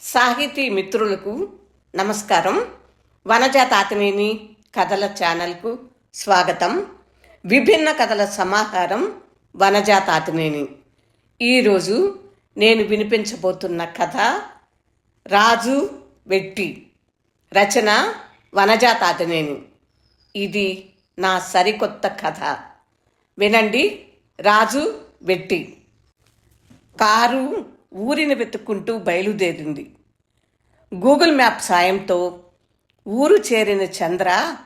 సాహితీ మిత్రులకు నమస్కారం. వనజ తాతనేని కథల ఛానల్కు స్వాగతం. విభిన్న కథల సమాహారం వనజ తాతనేని ఈరోజు నేను వినిపించబోతున్న కథ రాజు వెట్టి రచన వనజ తాతనేని ఇది నా సరికొత్త కథ. వినండి రాజు వెట్టి. కారు ఊరిని వెతుక్కుంటూ బయలుదేరింది. గూగుల్ మ్యాప్ సాయంతో ఊరు చేరిన చంద్ర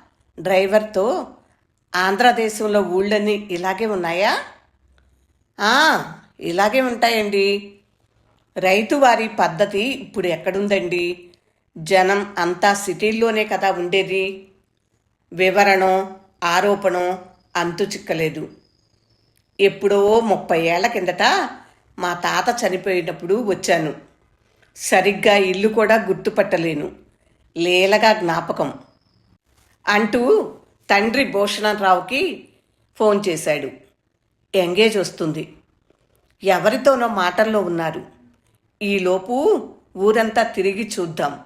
డ్రైవర్తో ఆంధ్రదేశంలో ఊళ్ళన్నీ ఇలాగే ఉన్నాయా? "ఆ, ఇలాగే ఉంటాయండి. రైతు వారి పద్ధతి ఇప్పుడు ఎక్కడుందండి? జనం అంతా సిటీల్లోనే కదా ఉండేది. వివరణం ఆరోపణం అంతు చిక్కలేదు. ఎప్పుడో ముప్పై ఏళ్ళ కిందట మా తాత చనిపోయేటప్పుడు వచ్చాను. సరిగ్గా ఇల్లు కూడా గుర్తుపట్టలేను. లీలగా జ్ఞాపకం. అంటూ తండ్రి భూషణరావుకి ఫోన్ చేశాడు. ఎంగేజ్ వస్తుంది. ఎవరితోనో మాటల్లో ఉన్నారు. ఈలోపు ఊరంతా తిరిగి చూద్దాం.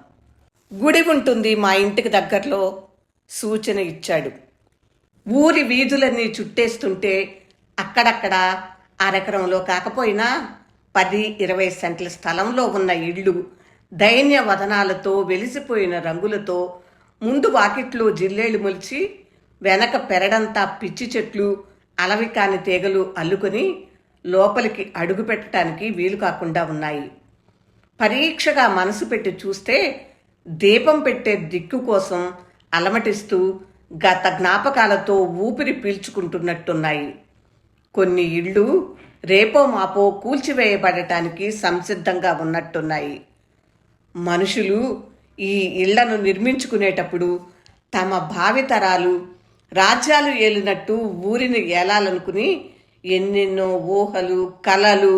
గుడి ఉంటుంది మా ఇంటికి దగ్గరలో సూచన ఇచ్చాడు. ఊరి వీధులన్నీ చుట్టేస్తుంటే అక్కడక్కడ అరెకరంలో కాకపోయినా పది ఇరవై సెంట్ల స్థలంలో ఉన్న ఇళ్ళు దైన్య వదనాలతో వెలిసిపోయిన రంగులతో ముందు వాకిట్లో జిల్లేళ్ళు మొలిచి వెనక పెరడంతా పిచ్చి చెట్లు అలవి కాని తీగలు అల్లుకొని లోపలికి అడుగు పెట్టడానికి వీలు కాకుండా ఉన్నాయి. పరీక్షగా మనసు పెట్టి చూస్తే దీపం పెట్టే దిక్కు కోసం అలమటిస్తూ గత జ్ఞాపకాలతో ఊపిరి పీల్చుకుంటున్నట్టున్నాయి. కొన్ని ఇళ్ళు రేపో మాపో కూల్చివేయబడటానికి సంసిద్ధంగా ఉన్నట్టున్నాయి. మనుషులు ఈ ఇళ్ళను నిర్మించుకునేటప్పుడు తమ భావితరాలు రాజ్యాలు ఏలినట్టు ఊరిని ఏలాలనుకుని ఎన్నెన్నో ఊహలు కలలు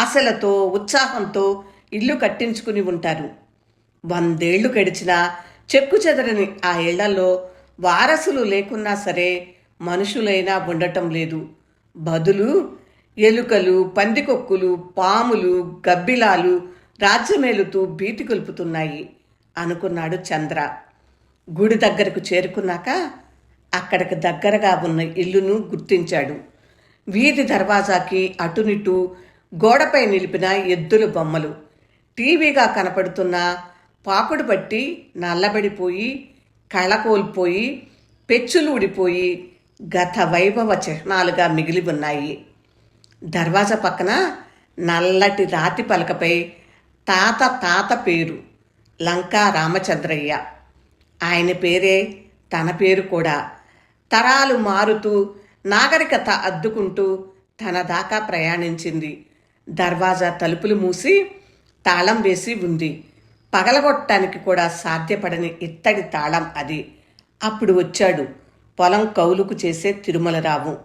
ఆశలతో ఉత్సాహంతో ఇల్లు కట్టించుకుని ఉంటారు. వందేళ్ళు గడిచినా చెక్కు చెదరని ఆ ఇళ్ళలో వారసులు లేకున్నా సరే మనుషులైనా ఉండటం లేదు. బదులు ఎలుకలు పందికొక్కులు పాములు గబ్బిలాలు రాజ్యమేలుతూ భీతి కొలుపుతున్నాయి అనుకున్నాడు చంద్ర. గుడి దగ్గరకు చేరుకున్నాక అక్కడికి దగ్గరగా ఉన్న ఇల్లును గుర్తించాడు. వీధి దర్వాజాకి అటునిటు గోడపై నిలిపిన ఎద్దుల బొమ్మలు. టీవీగా కనపడుతున్న పాకుడు బట్టి నల్లబడిపోయి కళ కోల్పోయి పెచ్చులు ఊడిపోయి గత వైభవ చిహ్నాలుగా మిగిలి ఉన్నాయి. దర్వాజా పక్కన నల్లటి రాతి పలకపై తాత తాత పేరు లంకా రామచంద్రయ్య. ఆయన పేరే తన పేరు కూడా. తరాలు మారుతూ నాగరికత అద్దుకుంటూ తన దాకా ప్రయాణించింది. దర్వాజా తలుపులు మూసి తాళం వేసి ఉంది. పగలగొట్టడానికి కూడా సాధ్యపడని ఇత్తడి తాళం అది. అప్పుడు వచ్చాడు పొలం కౌలుకు చేసే తిరుమలరావు.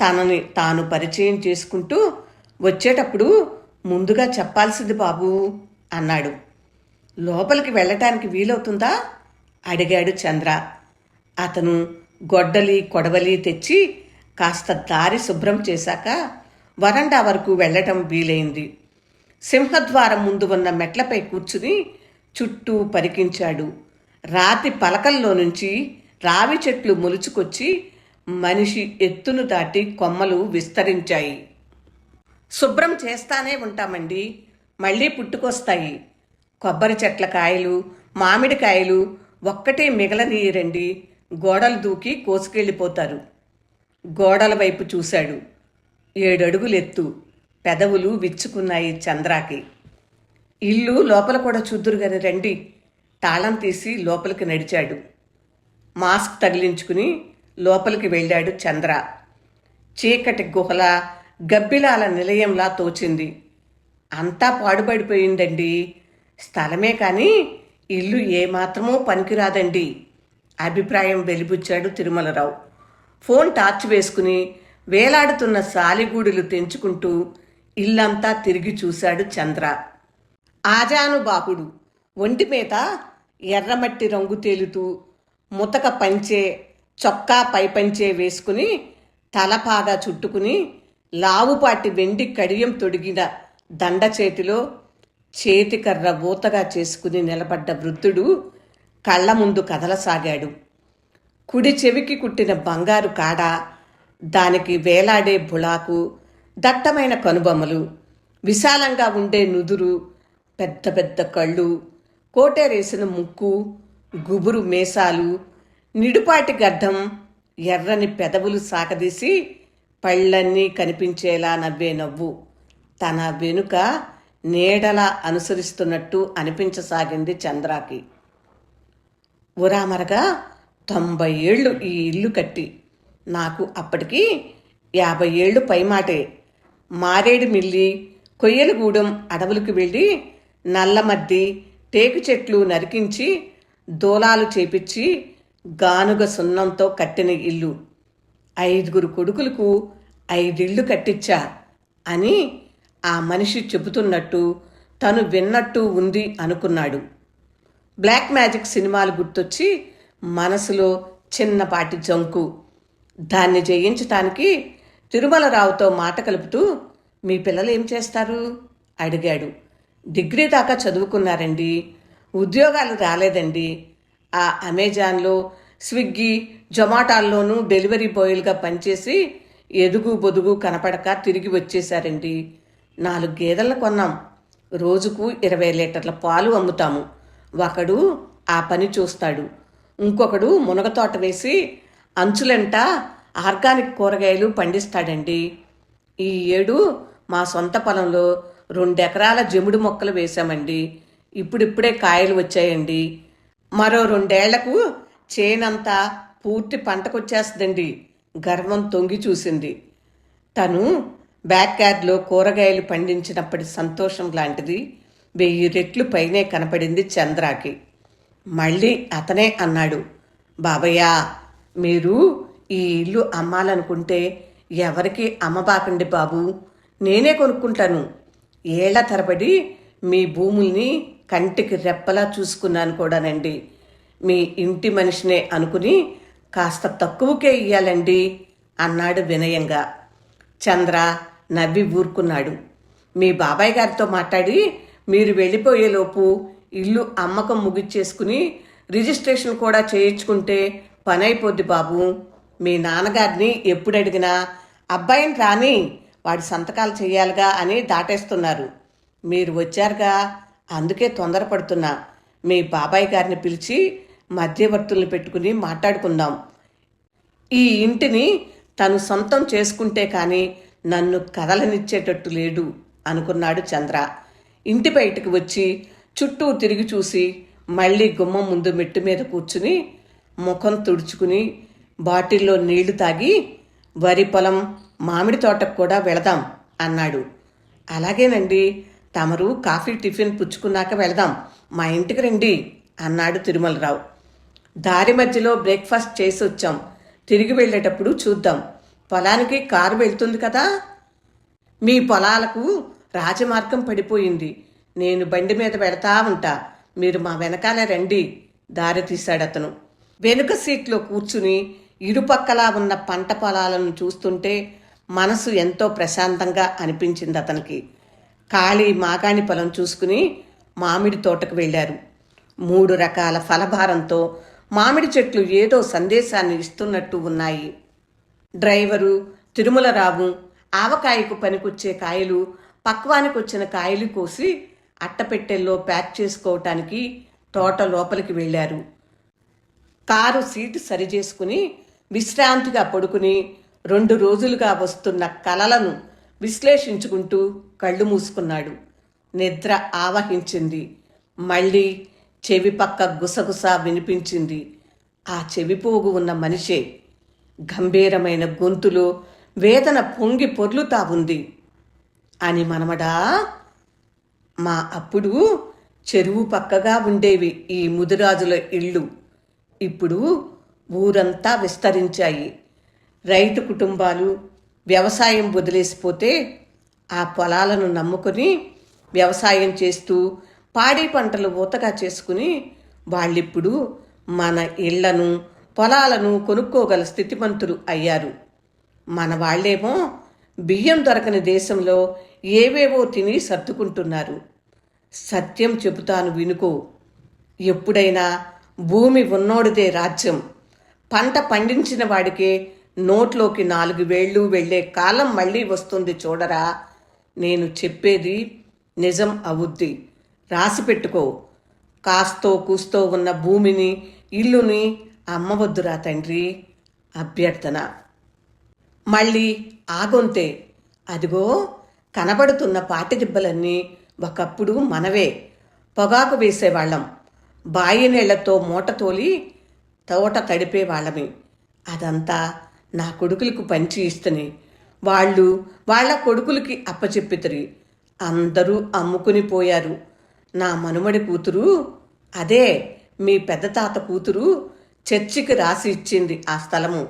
తనని తాను పరిచయం చేసుకుంటూ వచ్చేటప్పుడు ముందుగా చెప్పాల్సింది బాబు అన్నాడు. లోపలికి వెళ్ళటానికి వీలవుతుందా? అడిగాడు చంద్ర. అతను గొడ్డలి కొడవలి తెచ్చి కాస్త దారి శుభ్రం చేశాక వరండా వరకు వెళ్ళటం వీలైంది. సింహద్వారం ముందు ఉన్న మెట్లపై కూర్చుని చుట్టూ పరికించాడు. రాతి పలకల్లో నుంచి రావి చెట్లు మొలుచుకొచ్చి మనిషి ఎత్తును దాటి కొమ్మలు విస్తరించాయి. శుభ్రం చేస్తానే ఉంటామండి. మళ్ళీ పుట్టుకొస్తాయి. కొబ్బరి చెట్ల కాయలు మామిడికాయలు ఒక్కటే మిగలనీయరండి గోడలు దూకి కోసుకెళ్ళిపోతారు. గోడల వైపు చూశాడు. ఏడడుగులెత్తు పెదవులు విచ్చుకున్నాయి చంద్రాకి. ఇల్లు లోపల కూడా చూద్దురు గని రండి. తాళం తీసి లోపలికి నడిచాడు. మాస్క్ తగిలించుకుని లోపలికి వెళ్ళాడు చంద్ర. చీకటి గుహల గబ్బిలాల నిలయంలా తోచింది. అంతా పాడుపడిపోయిందండి. స్థలమే కానీ ఇల్లు ఏమాత్రమూ పనికిరాదండి. అభిప్రాయం వెలిబుచ్చాడు తిరుమలరావు. ఫోన్ టార్చ్ వేసుకుని వేలాడుతున్న సాలిగూడులు తెంచుకుంటూ ఇల్లంతా తిరిగి చూశాడు చంద్ర. ఆజానుబాహుడు ఒంటి మీద ఎర్రమట్టి రంగు తేలుతూ ముతక పంచే చొక్కా పైపంచే వేసుకుని తలపాగా చుట్టుకుని లావుపాటి వెండి కడియం తొడిగిన దండ చేతిలో చేతికర్ర ఊతగా చేసుకుని నిలబడ్డ వృద్ధుడు కళ్ళ ముందు కదలసాగాడు. కుడి చెవికి కుట్టిన బంగారు కాడ దానికి వేలాడే బుళాకు దట్టమైన కనుబొమ్మలు విశాలంగా ఉండే నుదురు పెద్ద పెద్ద కళ్ళు కోటేరేసిన ముక్కు గుబురు మేసాలు నిడుపాటి గడ్డం ఎర్రని పెదవులు సాకదీసి పళ్ళన్నీ కనిపించేలా నవ్వే నవ్వు. తన వెనుక నీడలా అనుసరిస్తున్నట్టు అనిపించసాగింది చంద్రాకి. ఉరామరగా తొంభై ఏళ్ళు ఈ ఇల్లు కట్టి. నాకు అప్పటికి యాభై ఏళ్ళు పైమాటే. మారేడు మిల్లి కొయ్యలగూడెం అడవులకు వెళ్ళి నల్లమద్ది టేకు చెట్లు నరికించి దూలాలు చేపించి గానుగ సున్నంతో కట్టిన ఇల్లు. ఐదుగురు కొడుకులకు ఐదిళ్ళు కట్టించా అని ఆ మనిషి చెబుతున్నట్టు తను విన్నట్టు ఉంది అనుకున్నాడు. బ్లాక్ మ్యాజిక్ సినిమాలు గుర్తొచ్చి మనసులో చిన్నపాటి జంకు. దాన్ని జయించటానికి తిరుమలరావుతో మాట కలుపుతూ మీ పిల్లలు ఏం చేస్తారు? అడిగాడు. డిగ్రీ దాకా చదువుకున్నారండి. ఉద్యోగాలు రాలేదండి. ఆ అమెజాన్లో స్విగ్గీ జొమాటోల్లోనూ డెలివరీ బాయ్లుగా పనిచేసి ఎదుగు బొదుగు కనపడక తిరిగి వచ్చేశారండి నాలుగు గేదెలను కొన్నాం. రోజుకు ఇరవై లీటర్ల పాలు అమ్ముతాము. ఒకడు ఆ పని చూస్తాడు. ఇంకొకడు మునగతోట వేసి అంచులంట ఆర్గానిక్ కూరగాయలు పండిస్తాడండి. ఈ ఏడు మా సొంత పొలంలో రెండెకరాల జముడు మొక్కలు వేశామండి. ఇప్పుడిప్పుడే కాయలు వచ్చాయండి. మరో రెండేళ్ళకు చేనంతా పూర్తి పంటకొచ్చేస్తుందండి. గర్వం తొంగి చూసింది. తను బ్యాక్ యార్డ్లో కూరగాయలు పండించినప్పటి సంతోషం లాంటిది వెయ్యి రెట్లు పైనే కనపడింది చంద్రాకి. మళ్ళీ అతనే అన్నాడు బాబయ్య మీరు ఈ ఇల్లు అమ్మాలనుకుంటే ఎవరికి అమ్మబాకండి బాబు? నేనే కొనుక్కుంటాను. ఏళ్ళ తరబడి మీ భూముల్ని కంటికి రెప్పలా చూసుకున్నాను కూడానండి. మీ ఇంటి మనిషినే అనుకుని కాస్త తక్కువకే ఇయ్యాలండి అన్నాడు వినయంగా. చంద్ర నవ్వి ఊరుకున్నాడు. మీ బాబాయ్ గారితో మాట్లాడి మీరు వెళ్ళిపోయేలోపు ఇల్లు అమ్మకం ముగిచ్చేసుకుని రిజిస్ట్రేషన్ కూడా చేయించుకుంటే పని అయిపోద్ది బాబు. మీ నాన్నగారిని ఎప్పుడు అడిగినా అబ్బాయిని రాని వాడి సంతకాలు చేయాలిగా అని దాటేస్తున్నారు. మీరు వచ్చారుగా అందుకే తొందరపడుతున్నా. మీ బాబాయ్ గారిని పిలిచి మధ్యవర్తుల్ని పెట్టుకుని మాట్లాడుకుందాం. ఈ ఇంటిని తను సొంతం చేసుకుంటే కానీ నన్ను కదలనిచ్చేటట్టు లేడు అనుకున్నాడు చంద్ర. ఇంటి బయటకు వచ్చి చుట్టూ తిరిగి చూసి మళ్ళీ గుమ్మం ముందు మెట్టు మీద కూర్చుని ముఖం తుడుచుకుని బాటిల్లో నీళ్ళు తాగి వరి పొలం మామిడి తోటకు కూడా వెళదాం అన్నాడు. అలాగేనండి తమరు కాఫీ టిఫిన్ పుచ్చుకున్నాక వెళదాం. మా ఇంటికి రండి అన్నాడు తిరుమలరావు. దారి మధ్యలో బ్రేక్ఫాస్ట్ చేసి వచ్చాం తిరిగి వెళ్ళేటప్పుడు చూద్దాం. పొలానికి కారు వెళ్తుంది కదా? మీ పొలాలకు రాజమార్గం పడిపోయింది. నేను బండి మీద పెడతా ఉంటా. మీరు మా వెనకాల రండి దారి తీశాడు అతను. వెనుక సీట్లో కూర్చుని ఇరుపక్కలా ఉన్న పంట పొలాలను చూస్తుంటే మనసు ఎంతో ప్రశాంతంగా అనిపించింది అతనికి. ఖాళీ మాగాణి పొలం చూసుకుని మామిడి తోటకు వెళ్ళారు. మూడు రకాల ఫలభారంతో మామిడి చెట్లు ఏదో సందేశాన్ని ఇస్తున్నట్టు ఉన్నాయి. డ్రైవరు తిరుమలరావు ఆవకాయకు పనికొచ్చే కాయలు పక్వానికి వచ్చిన కాయలు కోసి అట్టపెట్టెల్లో ప్యాక్ చేసుకోవటానికి తోట లోపలికి వెళ్ళారు. కారు సీటు సరిచేసుకుని విశ్రాంతిగా పడుకుని రెండు రోజులుగా వస్తున్న కలలను విశ్లేషించుకుంటూ కళ్ళు మూసుకున్నాడు. నిద్ర ఆవహించింది. మళ్ళీ చెవి పక్క గుసగుస వినిపించింది. ఆ చెవిపోగు ఉన్న మనిషే. గంభీరమైన గొంతులో వేదన పొంగి పొర్లుతా ఉంది. అని మనమడా? మా అప్పుడు చెరువు పక్కగా ఉండేవి ఈ ముదిరాజుల ఇళ్ళు. ఇప్పుడు ఊరంతా విస్తరించాయి. రైతు కుటుంబాలు వ్యవసాయం వదిలేసిపోతే ఆ పొలాలను నమ్ముకొని వ్యవసాయం చేస్తూ పాడి పంటలు ఊతగా చేసుకుని వాళ్ళిప్పుడు మన ఇళ్ళను పొలాలను కొనుక్కోగల స్థితిమంతులు అయ్యారు. మన వాళ్ళేమో బియ్యం దొరకని దేశంలో ఏవేవో తిని సర్దుకుంటున్నారు. సత్యం చెబుతాను వినుకో. ఎప్పుడైనా భూమి ఉన్నోడిదే రాజ్యం. పంట పండించిన వాడికే నోట్లోకి నాలుగు వేళ్ళు వెళ్ళే కాలం మళ్ళీ వస్తుంది చూడరా. నేను చెప్పేది నిజం అవుద్ది. రాసి పెట్టుకో. కాస్తో కూస్తో ఉన్న భూమిని ఇల్లుని అమ్మవద్దురా తండ్రి. అభ్యర్థన. మళ్ళీ ఆగొంతే. అదిగో కనబడుతున్న పాటి దిబ్బలన్నీ ఒకప్పుడు మనవే. పొగాకు వేసేవాళ్ళం. బాయి నీళ్ళతో మూట తోలి తోట తడిపేవాళ్ళమే. అదంతా నా కొడుకులకు పంచి ఇస్తని. వాళ్ళు వాళ్ళ కొడుకులకి అప్పచెప్పితరి. అందరూ అమ్ముకుని పోయారు. నా మనుమడి కూతురు అదే మీ పెద్ద తాత కూతురు చర్చికి రాసి ఇచ్చింది ఆ స్థలము.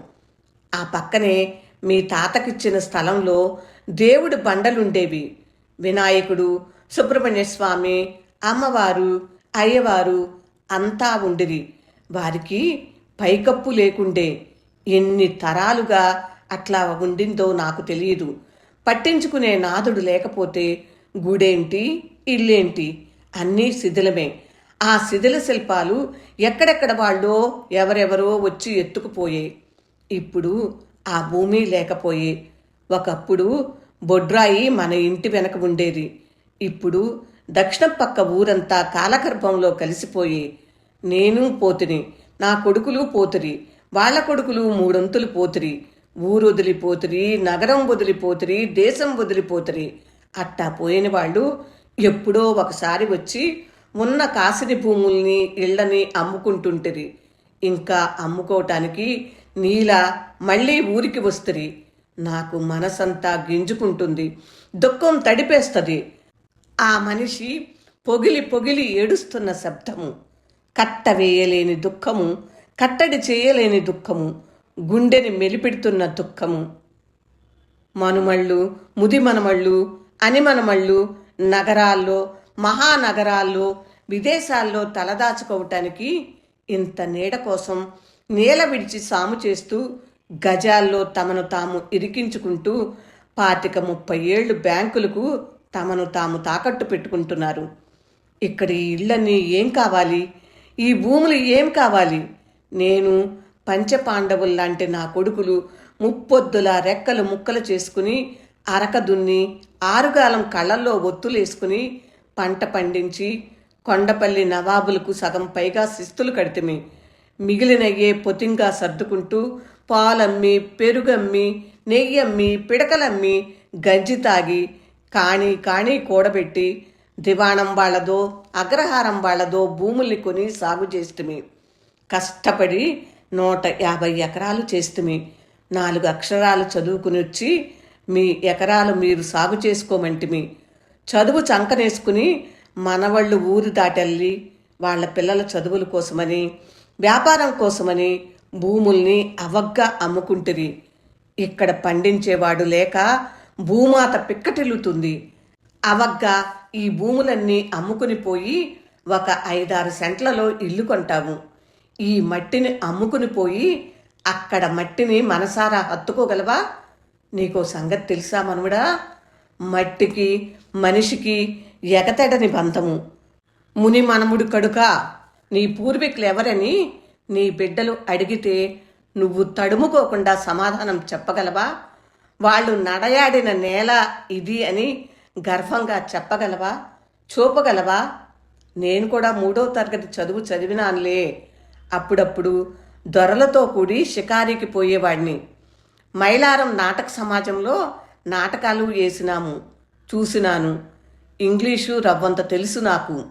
ఆ పక్కనే మీ తాతకిచ్చిన స్థలంలో దేవుడి బండలుండేవి. వినాయకుడు సుబ్రహ్మణ్య స్వామి అమ్మవారు అయ్యవారు అంతా ఉండిరి. వారికి పైకప్పు లేకుండే. ఎన్ని తరాలుగా అట్లా ఉండిందో నాకు తెలియదు. పట్టించుకునే నాదుడు లేకపోతే గుడేంటి ఇల్లేంటి అన్నీ శిథిలమే. ఆ శిథిల శిల్పాలు ఎక్కడెక్కడ వాళ్ళో ఎవరెవరో వచ్చి ఎత్తుకుపోయే. ఇప్పుడు ఆ భూమి లేకపోయే. ఒకప్పుడు బొడ్రాయి మన ఇంటి వెనక ఉండేది. ఇప్పుడు దక్షిణ పక్క ఊరంతా కాలగర్భంలో కలిసిపోయి. నేను పోతిని నా కొడుకులు పోతురి. వాళ్ళ కొడుకులు మూడొంతులు పోతిరి ఊరు వదిలిపోతిరి నగరం వదిలిపోతిరి దేశం వదిలిపోతురి అట్టా పోయిన వాళ్ళు ఎప్పుడో ఒకసారి వచ్చి ఉన్న కాసిని భూముల్ని ఇళ్ళని అమ్ముకుంటుంటిరి. ఇంకా అమ్ముకోవటానికి నీలా మళ్ళీ ఊరికి వస్తుంది నాకు మనసంతా గింజుకుంటుంది దుఃఖం తడిపేస్తుంది. ఆ మనిషి పొగిలి పొగిలి ఏడుస్తున్న శబ్దము కట్ట వేయలేని దుఃఖము కట్టడి చేయలేని దుఃఖము గుండెని మెలిపెడుతున్న దుఃఖము. మనుమళ్ళు ముదిమనమళ్ళు అనిమనమళ్ళు నగరాల్లో మహానగరాల్లో విదేశాల్లో తలదాచుకోవటానికి ఇంత నీడ కోసం నేల విడిచి సాము చేస్తూ గజాల్లో తమను తాము ఇరికించుకుంటూ పాతిక ముప్పై ఏళ్ళు బ్యాంకులకు తమను తాము తాకట్టు పెట్టుకుంటున్నారు. ఇక్కడ ఈ ఇళ్ళన్నీ ఏం కావాలి? ఈ భూములు ఏం కావాలి? నేను పంచపాండవుల్లాంటి నా కొడుకులు ముప్పొద్దుల రెక్కలు ముక్కలు చేసుకుని అరక దున్ని ఆరుగాలం కళ్ళల్లో ఒత్తులేసుకుని పంట పండించి కొండపల్లి నవాబులకు సగం పైగా శిస్తులు కడితిమి. మిగిలినయ్యే పొతింగా సర్దుకుంటూ పాలమ్మి పెరుగమ్మి నెయ్యమ్మి పిడకలమ్మి గంజి తాగి కాణి కాణి కూడబెట్టి దివాణం వాళ్ళదో అగ్రహారం వాళ్ళదో భూముల్ని కొని సాగు చేస్తుమి. కష్టపడి నూట యాభై ఎకరాలు చేస్తుమి నాలుగు అక్షరాలు చదువుకుని వచ్చి మీ ఎకరాలు మీరు సాగు చేసుకోమంటిమి చదువు చంకనేసుకుని మనవాళ్ళు ఊరు దాటెళ్ళి వాళ్ళ పిల్లల చదువుల కోసమని వ్యాపారం కోసమని భూముల్ని అవగ్గా అమ్ముకుంటుంది ఇక్కడ పండించేవాడు లేక భూమాత పిక్కటిల్లుతుంది. అవగ్గా ఈ భూములన్నీ అమ్ముకుని పోయి ఒక ఐదారు సెంట్లలో ఇల్లు కొంటాము. ఈ మట్టిని అమ్ముకుని పోయి అక్కడ మట్టిని మనసారా హత్తుకోగలవా? నీకో సంగతి తెలుసా మనవుడా మట్టికి మనిషికి ఎగతెడని బంధము. ముని మనముడు కడుక నీ పూర్వీకులు ఎవరని నీ బిడ్డలు అడిగితే నువ్వు తడుముకోకుండా సమాధానం చెప్పగలవా? వాళ్ళు నడయాడిన నేల ఇది అని గర్వంగా చెప్పగలవా? చూపగలవా? నేను కూడా మూడో తరగతి చదువు చదివినానులే. అప్పుడప్పుడు దొరలతో కూడి షికారికి పోయేవాడిని మైలారం నాటక సమాజంలో నాటకాలు వేసినాము చూసినాను. ఇంగ్లీషు రవ్వంత తెలుసు నాకు.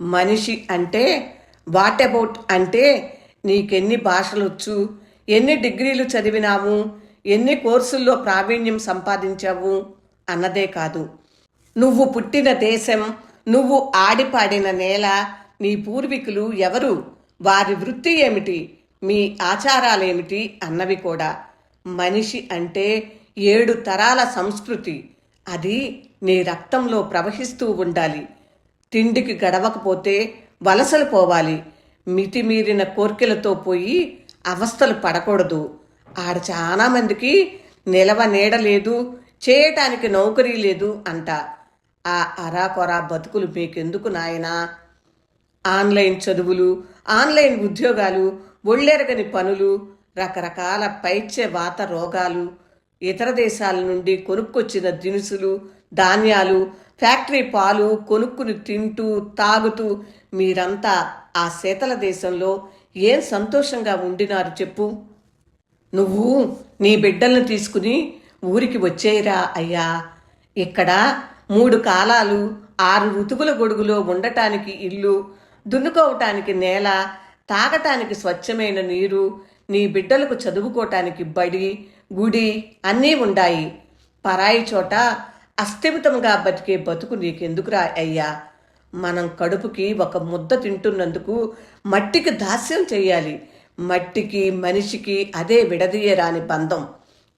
మనిషి అంటే వాట్ అబౌట్ అంటే నీకెన్ని భాషలొచ్చు ఎన్ని డిగ్రీలు చదివినావు ఎన్ని కోర్సుల్లో ప్రావీణ్యం సంపాదించావు అన్నదే కాదు. నువ్వు పుట్టిన దేశం నువ్వు ఆడిపాడిన నేల నీ పూర్వీకులు ఎవరు? వారి వృత్తి ఏమిటి? మీ ఆచారాలేమిటి? అన్నవి కూడా. మనిషి అంటే ఏడు తరాల సంస్కృతి. అది నీ రక్తంలో ప్రవహిస్తూ ఉండాలి. తిండికి గడవకపోతే వలసలు పోవాలి. మితిమీరిన కోర్కెలతో పోయి అవస్థలు పడకూడదు. ఆడ చాలామందికి నిలవ నీడ లేదు చేయటానికి నౌకరీ లేదు అంట. ఆ అరాకొరా బతుకులు మీకెందుకు నాయనా? ఆన్లైన్ చదువులు ఆన్లైన్ ఉద్యోగాలు ఒళ్ళెరగని పనులు రకరకాల పైచ్య వాత రోగాలు ఇతర దేశాల నుండి కొనుక్కొచ్చిన దినుసులు ధాన్యాలు ఫ్యాక్టరీ పాలు కొనుక్కుని తింటూ తాగుతూ మీరంతా ఆ శీతల దేశంలో ఏం సంతోషంగా ఉండినారు చెప్పు. నువ్వు నీ బిడ్డలను తీసుకుని ఊరికి వచ్చేయరా అయ్యా. ఇక్కడ మూడు కాలాలు ఆరు ఋతువుల గొడుగులో ఉండటానికి ఇల్లు దున్నుకోవటానికి నేల తాగటానికి స్వచ్ఛమైన నీరు నీ బిడ్డలకు చదువుకోవటానికి బడి గుడి అన్నీ ఉండాయి. పరాయి చోట అస్థిమితంగా బతికే బతుకు నీకెందుకురా అయ్యా? మనం కడుపుకి ఒక ముద్ద తింటున్నందుకు మట్టికి దాస్యం చెయ్యాలి. మట్టికి మనిషికి అదే విడదీయరాని బంధం.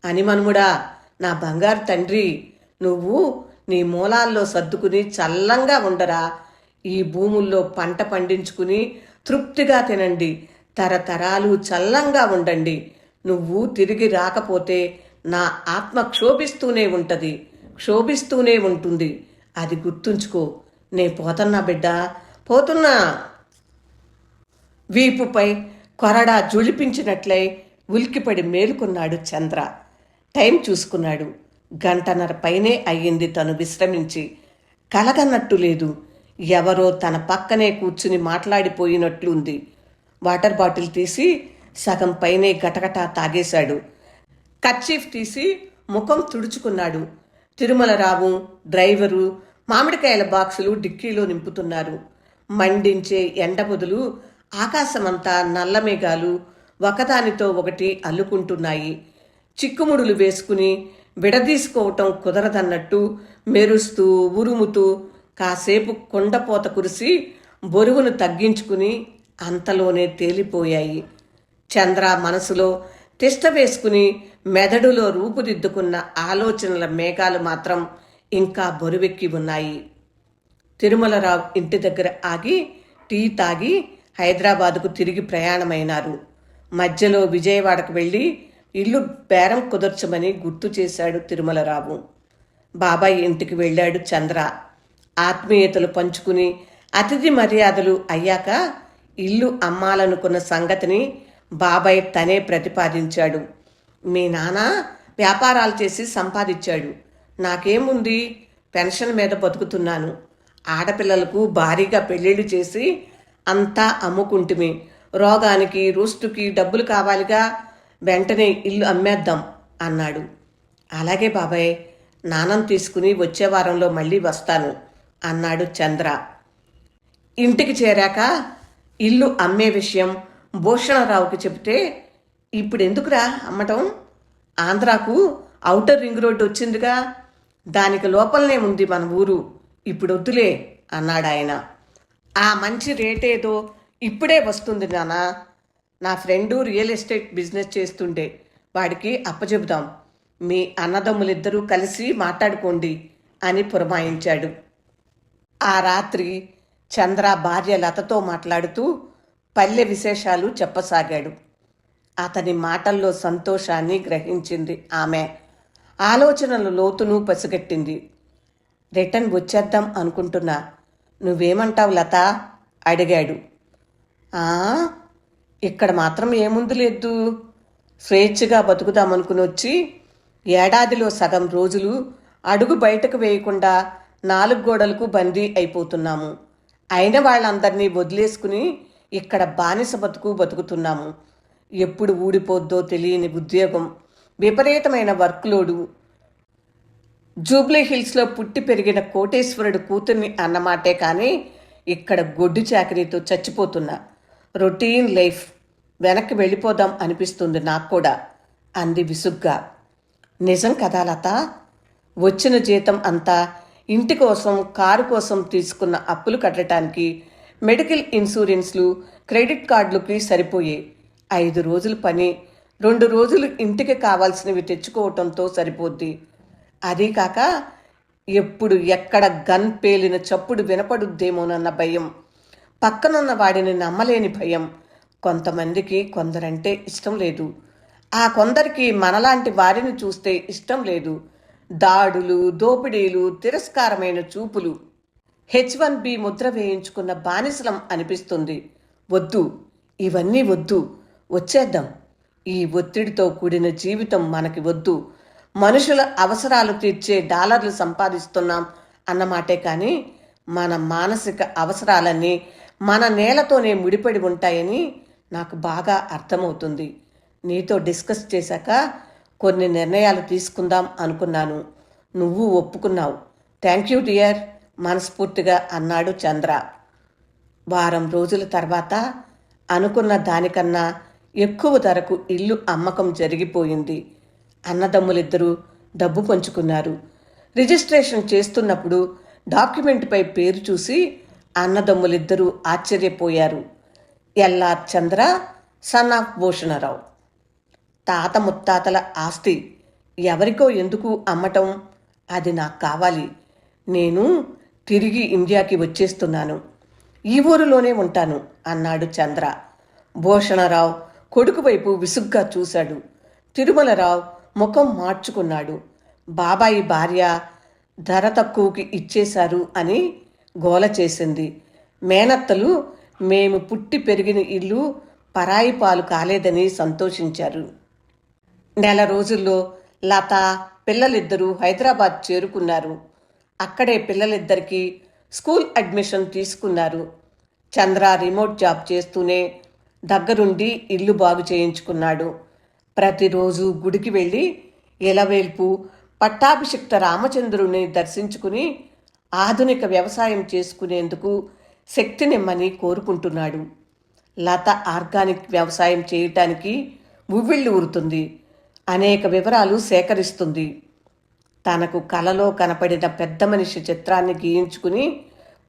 అని మనుముడా నా బంగారు తండ్రి నువ్వు నీ మూలాల్లో సర్దుకుని చల్లంగా ఉండరా? ఈ భూముల్లో పంట పండించుకుని తృప్తిగా తినండి. తరతరాలు చల్లంగా ఉండండి. నువ్వు తిరిగి రాకపోతే నా ఆత్మ క్షోభిస్తూనే ఉంటది. క్షోభిస్తూనే ఉంటుంది. అది గుర్తుంచుకో. నే పోతున్నా బిడ్డ. పోతున్నా. వీపుపై కొరడా జుళిపించినట్లై ఉలికిపడి మేలుకున్నాడు చంద్ర. టైం చూసుకున్నాడు. గంటన్నర పైనే అయ్యింది తను విశ్రమించి. కలగన్నట్టు లేదు. ఎవరో తన పక్కనే కూర్చుని మాట్లాడిపోయినట్లుంది. వాటర్ బాటిల్ తీసి సగం పైనే గటగటా తాగేశాడు. కర్చీఫ్ తీసి ముఖం తుడుచుకున్నాడు. తిరుమలరావు డ్రైవరు మామిడికాయల బాక్సులు డిక్కీలో నింపుతున్నారు. మండించే ఎండ బదులు ఆకాశమంతా నల్లమేఘాలు ఒకదానితో ఒకటి అల్లుకుంటున్నాయి. చిక్కుముడులు వేసుకుని విడదీసుకోవటం కుదరదన్నట్టు మెరుస్తూ ఉరుముతూ కాసేపు కుండపోత కురిసి బొరుగును తగ్గించుకుని అంతలోనే తేలిపోయాయి. చంద్ర మనసులో తిష్ట వేసుకుని మెదడులో రూపుదిద్దుకున్న ఆలోచనల మేఘాలు మాత్రం ఇంకా బరువెక్కి ఉన్నాయి. తిరుమలరావు ఇంటి దగ్గర ఆగి టీ తాగి హైదరాబాదుకు తిరిగి ప్రయాణమైనారు. మధ్యలో విజయవాడకు వెళ్ళి ఇల్లు బేరం కుదర్చమని గుర్తు చేశాడు తిరుమలరావు. బాబాయ్ ఇంటికి వెళ్ళాడు చంద్ర. ఆత్మీయతలు పంచుకుని అతిథి మర్యాదలు అయ్యాక ఇల్లు అమ్మాలనుకున్న సంగతిని బాబాయ్ తనే ప్రతిపాదించాడు. మీ నాన్న వ్యాపారాలు చేసి సంపాదించాడు. నాకేముంది? పెన్షన్ మీద బతుకుతున్నాను. ఆడపిల్లలకు భారీగా పెళ్ళిళ్ళు చేసి అంతా అమ్ముకుంటుమి. రోగానికి రోస్టుకి డబ్బులు కావాలిగా వెంటనే ఇల్లు అమ్మేద్దాం అన్నాడు. అలాగే బాబాయ్ నానం తీసుకుని వచ్చే వారంలో మళ్ళీ వస్తాను. అన్నాడు చంద్ర. ఇంటికి చేరాక ఇల్లు అమ్మే విషయం భూషణరావుకి చెబితే ఇప్పుడు ఎందుకురా అమ్మటం? ఆంధ్రాకు ఔటర్ రింగ్ రోడ్డు వచ్చిందిగా. దానికి లోపలనే ఉంది మన ఊరు. ఇప్పుడు వద్దులే అన్నాడు ఆయన ఆ మంచి రేటేదో ఇప్పుడే వస్తుంది నానా. నా ఫ్రెండు రియల్ ఎస్టేట్ బిజినెస్ చేస్తుండే. వాడికి అప్పచెబుదాం. మీ అన్నదమ్ములిద్దరూ కలిసి మాట్లాడుకోండి అని పురమాయించాడు. ఆ రాత్రి చంద్ర భార్య లతతో మాట్లాడుతూ పల్లె విశేషాలు చెప్పసాగాడు. అతని మాటల్లో సంతోషాన్ని గ్రహించింది ఆమె. ఆలోచనల లోతును పసిగట్టింది. రిటర్న్ వచ్చేద్దాం అనుకుంటున్నా. నువ్వేమంటావు లత? అడిగాడు. ఇక్కడ మాత్రం ఏముంది లేదు. స్వేచ్ఛగా బతుకుదామనుకుని వచ్చి ఏడాదిలో సగం రోజులు అడుగు బయటకు వేయకుండా నాలుగు గోడలకు బందీ అయిపోతున్నాము. అయిన వాళ్ళందరినీ వదిలేసుకుని ఇక్కడ బానిస బతుకు బతుకుతున్నాము. ఎప్పుడు ఊడిపోద్దో తెలియని ఉద్యోగం విపరీతమైన వర్క్లోడు. జూబ్లీ హిల్స్లో పుట్టి పెరిగిన కోటేశ్వరుడు కూతుర్ని అన్నమాటే కానీ ఇక్కడ గొడ్డు చాకరీతో చచ్చిపోతున్నా. రొటీన్ లైఫ్ వెనక్కి వెళ్ళిపోదాం అనిపిస్తుంది నాకు కూడా అంది విసుగ్గా. నిజం కదా లత? వచ్చిన జీతం అంతా ఇంటి కోసం కారు కోసం తీసుకున్న అప్పులు కట్టడానికి మెడికల్ ఇన్సూరెన్స్లు క్రెడిట్ కార్డులకి సరిపోయే. ఐదు రోజుల పని రెండు రోజులు ఇంటికి కావాల్సినవి తెచ్చుకోవటంతో సరిపోద్ది. అదీ కాక ఎప్పుడు ఎక్కడ గన్ పేలిన చప్పుడు వినపడుద్దేమోనన్న భయం. పక్కనున్న వాడిని నమ్మలేని భయం. కొంతమందికి కొందరంటే ఇష్టం లేదు. ఆ కొందరికి మనలాంటి వారిని చూస్తే ఇష్టం లేదు. దాడులు దోపిడీలు తిరస్కారమైన చూపులు. హెచ్ వన్ బి ముద్ర వేయించుకున్న బానిసలం అనిపిస్తుంది. వద్దు ఇవన్నీ వద్దు. వచ్చేద్దాం. ఈ ఒత్తిడితో కూడిన జీవితం మనకి వద్దు. మనుషుల అవసరాలు తీర్చే డాలర్లు సంపాదిస్తున్నాం అన్నమాటే కానీ మన మానసిక అవసరాలన్నీ మన నేలతోనే ముడిపడి ఉంటాయని నాకు బాగా అర్థమవుతుంది. నీతో డిస్కస్ చేశాక కొన్ని నిర్ణయాలు తీసుకుందాం అనుకున్నాను. నువ్వు ఒప్పుకున్నావు. థ్యాంక్ యూ డియర్ మనస్ఫూర్తిగా అన్నాడు చంద్ర. వారం రోజుల తర్వాత అనుకున్న దానికన్నా ఎక్కువ ధరకు ఇల్లు అమ్మకం జరిగిపోయింది. అన్నదమ్ములిద్దరూ డబ్బు పంచుకున్నారు. రిజిస్ట్రేషన్ చేస్తున్నప్పుడు డాక్యుమెంట్పై పేరు చూసి అన్నదమ్ములిద్దరూ ఆశ్చర్యపోయారు. L R Chandra son of Bhushanarao. తాత ముత్తాతల ఆస్తి ఎవరికో ఎందుకు అమ్మటం? అది నాకు కావాలి. నేను తిరిగి ఇండియాకి వచ్చేస్తున్నాను. ఈ ఊరిలోనే ఉంటాను అన్నాడు చంద్ర. భూషణరావు కొడుకు వైపు విసుగ్గా చూశాడు. తిరుమలరావు ముఖం మార్చుకున్నాడు. బాబాయి భార్య ధర తక్కువకి ఇచ్చేశారు అని గోల చేసింది. మేనత్తలు మేము పుట్టి పెరిగిన ఇల్లు పరాయి పాలు కాలేదని సంతోషించారు. నెల రోజుల్లో లత పిల్లలిద్దరూ హైదరాబాద్ చేరుకున్నారు. అక్కడే పిల్లలిద్దరికీ స్కూల్ అడ్మిషన్ తీసుకున్నారు. చంద్ర రిమోట్ జాబ్ చేస్తూనే దగ్గరుండి ఇల్లు బాగు చేయించుకున్నాడు. ప్రతిరోజు గుడికి వెళ్ళి ఇలవేల్పు పట్టాభిషిక్త రామచంద్రుని దర్శించుకుని ఆధునిక వ్యవసాయం చేసుకునేందుకు శక్తినిమ్మని కోరుకుంటున్నాడు. లత ఆర్గానిక్ వ్యవసాయం చేయటానికి ఉవ్విళ్ళు ఊరుతుంది. అనేక వివరాలు సేకరిస్తుంది. తనకు కలలో కనపడిన పెద్ద మనిషి చిత్రాన్ని గీయించుకుని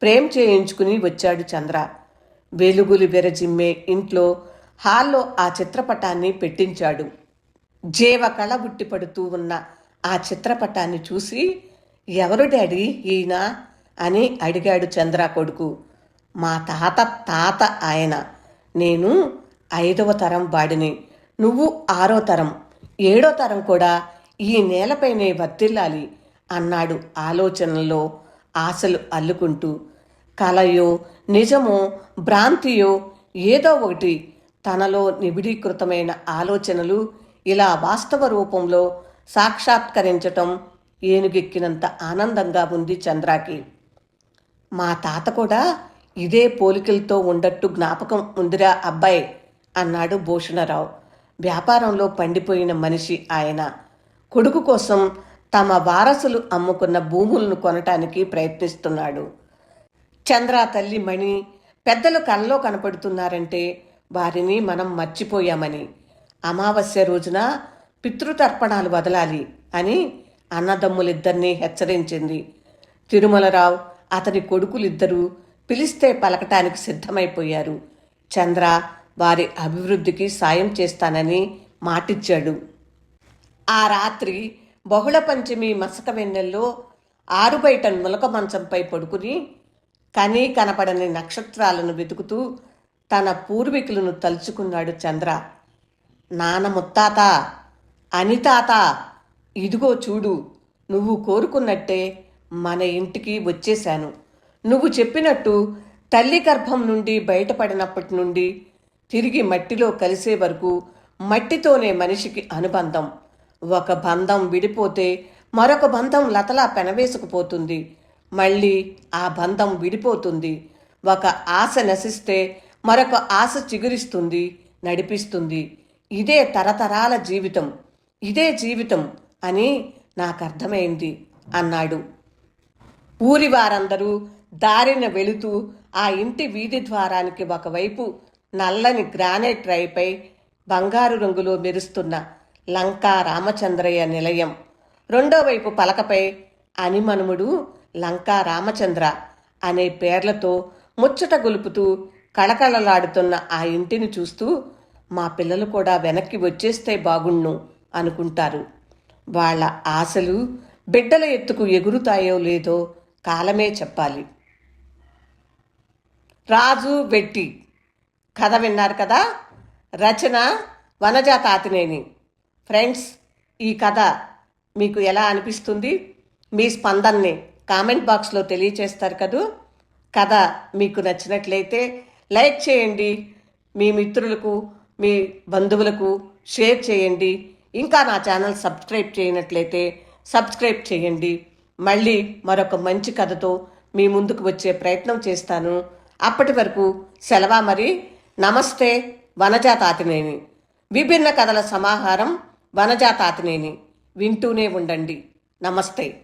ప్రేమ్ చేయించుకుని వచ్చాడు చంద్ర. వెలుగులు విరజిమ్మే ఇంట్లో హాల్లో ఆ చిత్రపటాన్ని పెట్టించాడు. జీవ కళ బుట్టిపడుతూ ఉన్న ఆ చిత్రపటాన్ని చూసి ఎవరు డాడీ ఈయన? అని అడిగాడు చంద్ర కొడుకు. మా తాత తాత ఆయన. నేను ఐదవ తరం వాడిని. నువ్వు ఆరో తరం. ఏడో తరం కూడా ఈ నేలపైనే వర్తిల్లాలి అన్నాడు ఆలోచనలో ఆశలు అల్లుకుంటూ. కలయో నిజమో భ్రాంతియో ఏదో ఒకటి తనలో నిబిడీకృతమైన ఆలోచనలు ఇలా వాస్తవ రూపంలో సాక్షాత్కరించటం ఏనుగెక్కినంత ఆనందంగా ఉంది చంద్రాకి. మా తాత కూడా ఇదే పోలికలతో ఉండట్టు జ్ఞాపకం ఉందిరా అబ్బాయి అన్నాడు భూషణరావు. వ్యాపారంలో పండిపోయిన మనిషి ఆయన. కొడుకు కోసం తమ వారసులు అమ్ముకున్న భూములను కొనటానికి ప్రయత్నిస్తున్నాడు. చంద్ర తల్లి మణి పెద్దలు కళ్ళలో కనపడుతున్నారంటే వారిని మనం మర్చిపోయామని అమావాస్య రోజున పితృతర్పణాలు వదలాలి అని అన్నదమ్ములిద్దరినీ హెచ్చరించింది. తిరుమలరావు అతని కొడుకులిద్దరూ పిలిస్తే పలకటానికి సిద్ధమైపోయారు. చంద్ర వారి అభివృద్ధికి సాయం చేస్తానని మాటిచ్చాడు. ఆ రాత్రి బహుళ పంచమి మసక వెన్నెల్లో ఆరుబయట నులక మంచంపై పడుకుని కనీ కనపడని నక్షత్రాలను వెతుకుతూ తన పూర్వీకులను తలుచుకున్నాడు చంద్ర. నాన్న ముత్తాత అనితాత ఇదిగో చూడు నువ్వు కోరుకున్నట్టే మన ఇంటికి వచ్చేశాను. నువ్వు చెప్పినట్టు తల్లి గర్భం నుండి బయటపడినప్పటి నుండి తిరిగి మట్టిలో కలిసే వరకు మట్టితోనే మనిషికి అనుబంధం. ఒక బంధం విడిపోతే మరొక బంధం లతలా పెనవేసుకుపోతుంది. మళ్ళీ ఆ బంధం విడిపోతుంది. ఒక ఆశ నశిస్తే మరొక ఆశ చిగురిస్తుంది నడిపిస్తుంది. ఇదే తరతరాల జీవితం. ఇదే జీవితం అని నాకు అర్థమైంది అన్నాడు. ఊరి వారందరూ దారిన వెళుతూ ఆ ఇంటి వీధి ద్వారానికి ఒకవైపు నల్లని గ్రానైట్ రైపై బంగారు రంగులో మెరుస్తున్న లంకా రామచంద్రయ్య నిలయం. రెండో వైపు పలకపై అనిమనుముడు లంకా రామచంద్ర అనే పేర్లతో ముచ్చట గొలుపుతూ కళకళలాడుతున్న ఆ ఇంటిని చూస్తూ మా పిల్లలు కూడా వెనక్కి వచ్చేస్తే బాగుణ్ణు అనుకుంటారు. వాళ్ళ ఆశలు బిడ్డల ఎత్తుకు ఎగురుతాయో లేదో కాలమే చెప్పాలి. రాజు వెట్టి కథ విన్నారు కదా? రచన వనజా తాతినేని ఫ్రెండ్స్ ఈ కథ మీకు ఎలా అనిపిస్తుంది? మీ స్పందనని కామెంట్ బాక్స్లో తెలియచేస్తారు కదూ? కథ మీకు నచ్చినట్లయితే లైక్ చేయండి. మీ మిత్రులకు మీ బంధువులకు షేర్ చేయండి. ఇంకా నా ఛానల్ సబ్స్క్రైబ్ చేయనట్లయితే సబ్స్క్రైబ్ చేయండి. మళ్ళీ మరొక మంచి కథతో మీ ముందుకు వచ్చే ప్రయత్నం చేస్తాను. అప్పటి వరకు సెలవా మరి? నమస్తే వనజాతాతినేని. విభిన్న కథల సమాహారం వనజాతాతినేని. వింటూనే ఉండండి. నమస్తే.